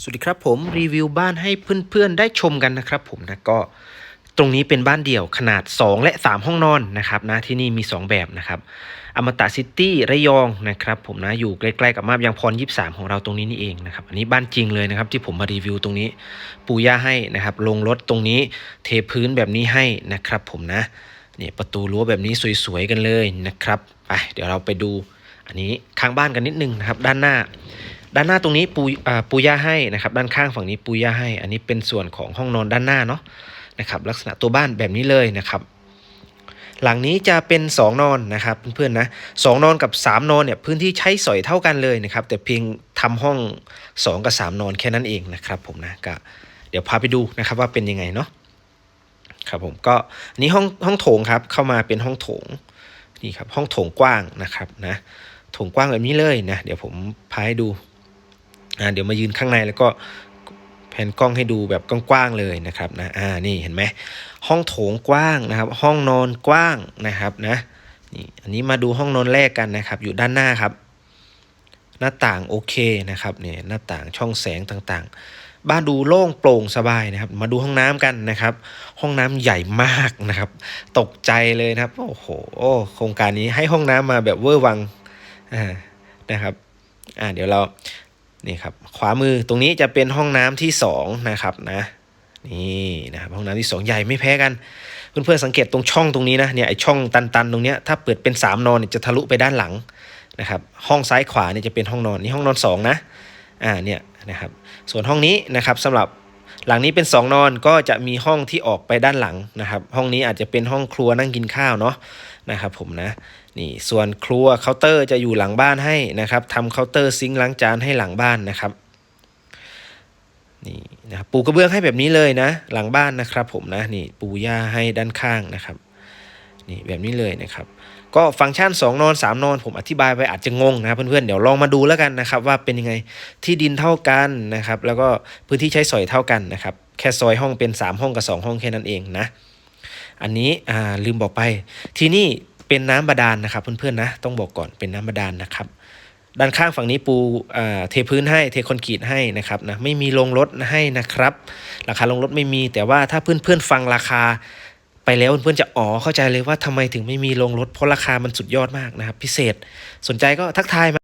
สวัสดีครับผมรีวิวบ้านให้เพื่อนๆได้ชมกันนะครับผมนะก็ตรงนี้เป็นบ้านเดี่ยวขนาด 2 และ 3 ห้องนอนนะครับนะที่นี่มี 2 แบบนะครับอมตะซิตี้ระยองนะครับผมนะอยู่ใกล้ๆกับมาบยางพร23ของเราตรงนี้นี่เองนะครับอันนี้บ้านจริงเลยนะครับที่ผมมารีวิวตรงนี้ปูย่าให้นะครับลงรถตรงนี้เทพื้นแบบนี้ให้นะครับผมนะเนี่ยประตูรั้วแบบนี้สวยๆกันเลยนะครับไปเดี๋ยวเราไปดูอันนี้ข้างบ้านกันนิดนึงนะครับด้านหน้า ด้านหน้าตรงนี้ปูปูย่าให้นะครับ ด้านข้างฝั่งนี้ปูย่าให้ อันนี้เป็นส่วนของห้องนอนด้านหน้าเนาะนะครับ ลักษณะตัวบ้านแบบนี้เลยนะครับ หลังนี้จะเป็น 2 นอนนะครับเพื่อนๆนะสองนอนกับ 3 นอนเนี่ยพื้นที่ใช้สอยเท่ากันเลยนะครับ แต่เพียงทำห้อง 2 กับ 3 นอนแค่นั้นเองนะครับ ผมนะก็เดี๋ยวพาไปดูนะครับว่าเป็นยังไงเนาะครับผมก็อันนี้ห้องห้องโถงครับเข้ามาเป็นห้องโถงนี่ครับห้องโถงกว้างนะครับนะโถงกว้างแบบนี้เลยนะเดี๋ยวผมพาให้ดู อ่าเดี๋ยวมายืนข้างในแล้วก็แผนกล้องให้ดูแบบกว้างๆเลยนะครับนะอ่านี่เห็นไหมห้องโถงกว้างนะครับ ห้องนอนกว้างนะครับนะนี่อันนี้มาดูห้องนอนแรกกันนะครับ อยู่ด้านหน้าครับ หน้าต่างโอเคนะครับเนี่ยหน้าต่างช่องแสงต่างๆ บ้านดูโล่งโปร่งสบายนะครับ มาดูห้องน้ำกันนะครับ ห้องน้ำใหญ่มากนะครับ ตกใจเลยนะครับโอ้โหโครงการนี้ให้ห้องน้ำมาแบบเวอร์วังอ่านะครับอ่าเดี๋ยวเรา นี่ครับขวามือตรงนี้จะเป็นห้องน้ำที่2นะครับนะนี่นะครับห้องน้ำที่ 2 ใหญ่ไม่แพ้กัน เพื่อนๆสังเกตตรงช่องตรงนี้นะเนี่ยไอช่องตันๆ ตรงเนี้ยถ้าเปิดเป็น 3 นอนเนี่ยจะทะลุไปด้านหลังนะครับห้องซ้ายขวาเนี่ยจะเป็นห้องนอนนี่ห้องนอน2นะอ่าเนี่ยนะครับส่วนห้องนี้นะครับสำหรับ หลังนี้เป็น 2 นอนก็จะมีห้องที่ออกไปด้านหลังนะครับ ห้องนี้อาจจะเป็นห้องครัวนั่งกินข้าวเนาะนะครับผมนะนี่ส่วนครัวเคาน์เตอร์จะอยู่หลังบ้านให้นะครับทำเคาน์เตอร์ซิงค์ล้างจานให้หลังบ้านนะครับนี่นะครับปูกระเบื้องให้แบบนี้เลยนะ หลังบ้านนะครับผมนะนี่ปูหญ้าให้ด้านข้างนะครับ นี่แบบนี้เลยนะครับก็ฟังก์ชัน 2 นอน 3 นอน ผมอธิบายไปอาจจะงงนะครับเพื่อนๆเดี๋ยวลองมาดูแล้วกันนะครับว่าเป็นยังไงที่ดินเท่ากันนะครับแล้วก็พื้นที่ใช้สอยเท่ากันนะครับแค่ซอยห้องเป็น 3 ห้องกับ 2 ห้องแค่นั้นเองนะอันนี้อ่าลืมบอกไป ที่นี่เป็นน้ำบาดาลนนะครับเพื่อนๆนะต้องบอกก่อนเป็นน้ำบาดาลนนะครับด้านข้างฝั่งนี้ปูเทพื้นให้เทคอนกรีตให้นะครับนะไม่มีลงรถให้นะครับ ราคาลงรถไม่มีแต่ว่าถ้าเพื่อนๆฟังราคา ไปแล้วเพื่อนๆจะอ๋อเข้าใจเลยว่าทำไมถึงไม่มีลงรถเพราะราคามันสุดยอดมากนะครับ พิเศษสนใจก็ทักทายมา